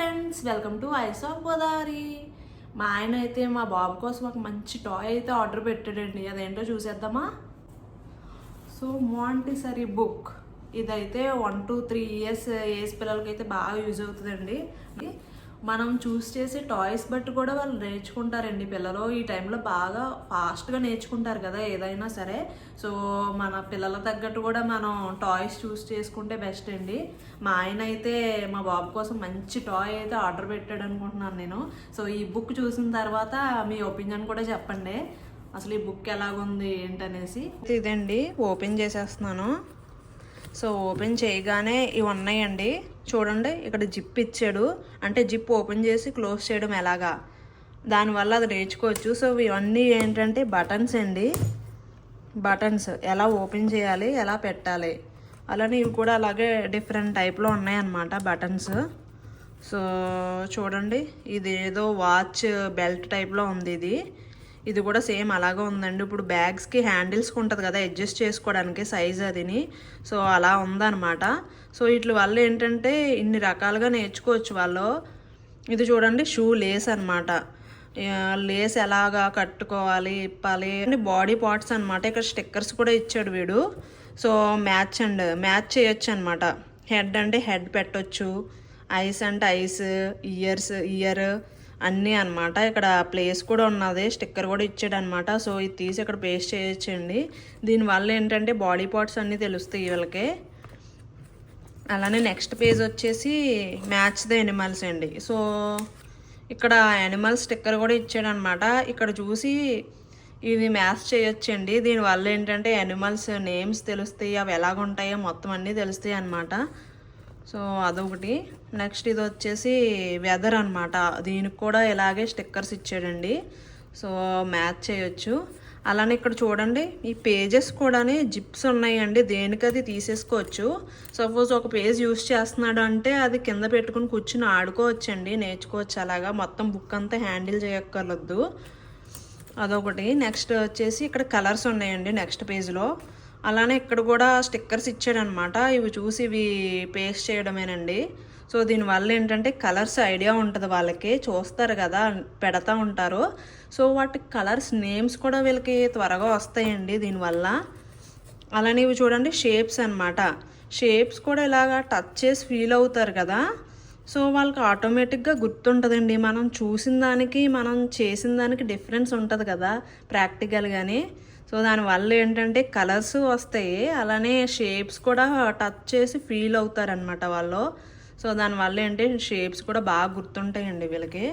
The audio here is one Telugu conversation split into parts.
Friends welcome to eyes of Godavari మా ఆయన అయితే మా బాబు కోసం ఒక మంచి టాయ్ అయితే ఆర్డర్ పెట్టాడండి. అదేంటో చూసేద్దామా? సో మాంటిసరీ బుక్ ఇదైతే one two three years age పిల్లలకైతే బాగా యూజ్ అవుతుందండి. మనం చూస్ చేసే టాయ్స్ బట్టి కూడా వాళ్ళు నేర్చుకుంటారండి. పిల్లలు ఈ టైంలో బాగా ఫాస్ట్గా నేర్చుకుంటారు కదా ఏదైనా సరే. సో మన పిల్లల తగ్గట్టు కూడా మనం టాయ్స్ చూస్ చేసుకుంటే బెస్ట్ అండి. మా ఆయన అయితే మా బాబు కోసం మంచి టాయ్ అయితే ఆర్డర్ పెట్టాడు అనుకుంటున్నాను నేను. సో ఈ బుక్ చూసిన తర్వాత మీ ఒపీనియన్ కూడా చెప్పండి. అసలు ఈ బుక్ ఎలాగుంది ఏంటనేసి. ఇదండి ఓపెన్ చేసేస్తున్నాను. సో ఓపెన్ చేయగానే ఇవి ఉన్నాయండి చూడండి ఇక్కడ జిప్ ఇచ్చాడు. అంటే జిప్ ఓపెన్ చేసి క్లోజ్ చేయడం ఎలాగా? దానివల్ల అది నేర్చుకోవచ్చు. సో ఇవన్నీ ఏంటంటే బటన్స్ అండి. బటన్స్. ఎలా ఓపెన్ చేయాలి ఎలా పెట్టాలి. అలానే ఇవి కూడా అలాగే డిఫరెంట్ టైప్లో ఉన్నాయన్నమాట బటన్స్. సో చూడండి. ఇది ఏదో వాచ్ బెల్ట్ టైప్లో ఉంది ఇది. ఇది కూడా సేమ్ అలాగే ఉందండి. ఇప్పుడు బ్యాగ్స్కి హ్యాండిల్స్కి ఉంటుంది కదా అడ్జస్ట్ చేసుకోవడానికి సైజ్ అదిని. సో అలా ఉందన్నమాట. సో వీటి వల్ల ఏంటంటే ఇన్ని రకాలుగా నేర్చుకోవచ్చు వాళ్ళు. ఇది చూడండి షూ లేస్ అనమాట లేస్ ఎలాగా కట్టుకోవాలి ఇప్పాలి అంటే బాడీ పార్ట్స్ అనమాట ఇక్కడ స్టిక్కర్స్ కూడా ఇచ్చాడు వీడు. సో మ్యాచ్ అండ్ మ్యాచ్ చేయొచ్చు అనమాట హెడ్ అంటే హెడ్ పెట్టొచ్చు. ఐస్ అంటే ఐస్ ఇయర్స్ ఇయర్ అన్నీ అనమాట ఇక్కడ ప్లేస్ కూడా ఉన్నది. స్టిక్కర్ కూడా ఇచ్చాడు అనమాట సో ఇది తీసి ఇక్కడ పేస్ట్ చేయొచ్చండి. దీనివల్ల ఏంటంటే బాడీ పార్ట్స్ అన్నీ తెలుస్తాయి వీళ్ళకి. అలానే నెక్స్ట్ పేజ్ వచ్చేసి మ్యాచ్ ద ఎనిమల్స్ అండి. సో ఇక్కడ యానిమల్ స్టిక్కర్ కూడా ఇచ్చాడనమాట ఇక్కడ చూసి ఇది మ్యాచ్ చేయొచ్చండి. దీనివల్ల ఏంటంటే యానిమల్స్ నేమ్స్ తెలుస్తాయి. అవి ఎలాగుంటాయో మొత్తం అన్నీ తెలుస్తాయి అనమాట సో అదొకటి. నెక్స్ట్ ఇది వచ్చేసి వెదర్ అనమాట దీనికి కూడా ఇలాగే స్టిక్కర్స్ ఇచ్చాడండి. సో మ్యాచ్ చేయొచ్చు. అలానే ఇక్కడ చూడండి ఈ పేజెస్ కూడా జిప్స్ ఉన్నాయండి. దేనికది తీసేసుకోవచ్చు. సపోజ్ ఒక పేజ్ యూస్ చేస్తున్నాడు అంటే అది కింద పెట్టుకుని కూర్చుని ఆడుకోవచ్చండి నేర్చుకోవచ్చు అలాగా. మొత్తం బుక్ అంతా హ్యాండిల్ చేయక్కర్లొద్దు. అదొకటి. నెక్స్ట్ వచ్చేసి ఇక్కడ కలర్స్ ఉన్నాయండి నెక్స్ట్ పేజ్లో. అలానే ఇక్కడ కూడా స్టిక్కర్స్ ఇచ్చాడనమాట. ఇవి చూసి ఇవి పేస్ట్ చేయడమేనండి. సో దీనివల్ల ఏంటంటే కలర్స్ ఐడియా ఉంటుంది వాళ్ళకి. చూస్తారు కదా పెడతా ఉంటారు. సో వాటి కలర్స్ నేమ్స్ కూడా వీళ్ళకి త్వరగా వస్తాయండి దీనివల్ల అలానే ఇవి చూడండి షేప్స్ అనమాట షేప్స్ కూడా ఇలాగా టచ్ చేసి ఫీల్ అవుతారు కదా. సో వాళ్ళకి ఆటోమేటిక్గా గుర్తుంటుందండి. మనం చూసిన దానికి మనం చేసిన దానికి డిఫరెన్స్ ఉంటుంది కదా ప్రాక్టికల్గానే. సో దానివల్ల ఏంటంటే కలర్స్ వస్తాయి. అలానే షేప్స్ కూడా టచ్ చేసి ఫీల్ అవుతారనమాట వాళ్ళు. సో దానివల్ల ఏంటి షేప్స్ కూడా బాగా గుర్తుంటాయండి వీళ్ళకి.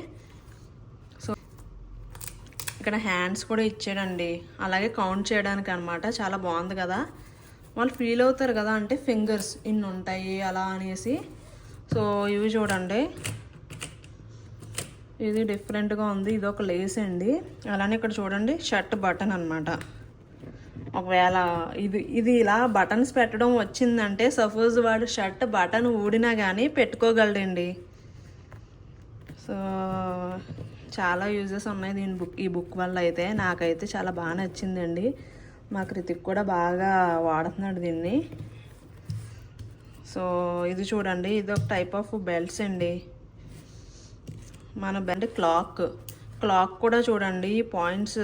సో ఇక్కడ హ్యాండ్స్ కూడా ఇచ్చాడండి. అలాగే కౌంట్ చేయడానికి అనమాట చాలా బాగుంది కదా. వాళ్ళు ఫీల్ అవుతారు కదా అంటే ఫింగర్స్ ఇన్ని ఉంటాయి అలా అనేసి. సో ఇవి చూడండి. ఇది డిఫరెంట్గా ఉంది. ఇది ఒక లేస్ అండి. అలానే ఇక్కడ చూడండి షర్ట్ బటన్ అనమాట ఒకవేళ ఇది ఇది ఇలా బటన్స్ పెట్టడం వచ్చిందంటే సపోజ్ వాడు షర్ట్ బటన్ ఊడినా కానీ పెట్టుకోగలడండి. సో చాలా యూజెస్ ఉన్నాయి దీని బుక్ ఈ బుక్ వల్ల అయితే. నాకైతే చాలా బాగా నచ్చిందండి. మా కృతిక్ కూడా బాగా వాడుతున్నాడు దీన్ని. సో ఇది చూడండి ఇది ఒక టైప్ ఆఫ్ బెల్ట్స్ అండి. మన బెల్ట్ క్లాక్ క్లాక్ కూడా చూడండి పాయింట్స్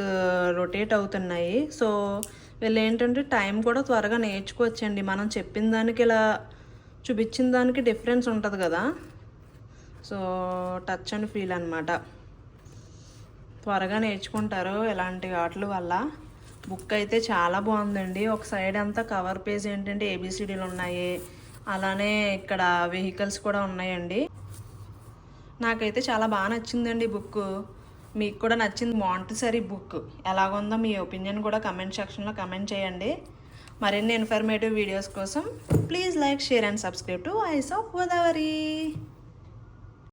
రొటేట్ అవుతున్నాయి. సో వీళ్ళు ఏంటంటే టైం కూడా త్వరగా నేర్చుకోవచ్చండి. మనం చెప్పిన దానికి ఇలా చూపించిన దానికి డిఫరెన్స్ ఉంటుంది కదా. సో టచ్ అండ్ ఫీల్ అనమాట త్వరగా నేర్చుకుంటారు ఇలాంటి ఆటల వల్ల. బుక్ అయితే చాలా బాగుందండి. ఒక సైడ్ అంతా కవర్ పేజ్ ఏంటంటే ఏబిసిడీలు ఉన్నాయి. అలానే ఇక్కడ వెహికల్స్ కూడా ఉన్నాయండి. నాకైతే చాలా బాగా నచ్చిందండి బుక్ మీకు కూడా నచ్చింది మాంటిసరీ బుక్ ఎలాగుందో మీ ఒపీనియన్ కూడా కమెంట్ సెక్షన్లో కమెంట్ చేయండి. మరిన్ని ఇన్ఫర్మేటివ్ వీడియోస్ కోసం please like share and subscribe to voice of Godavari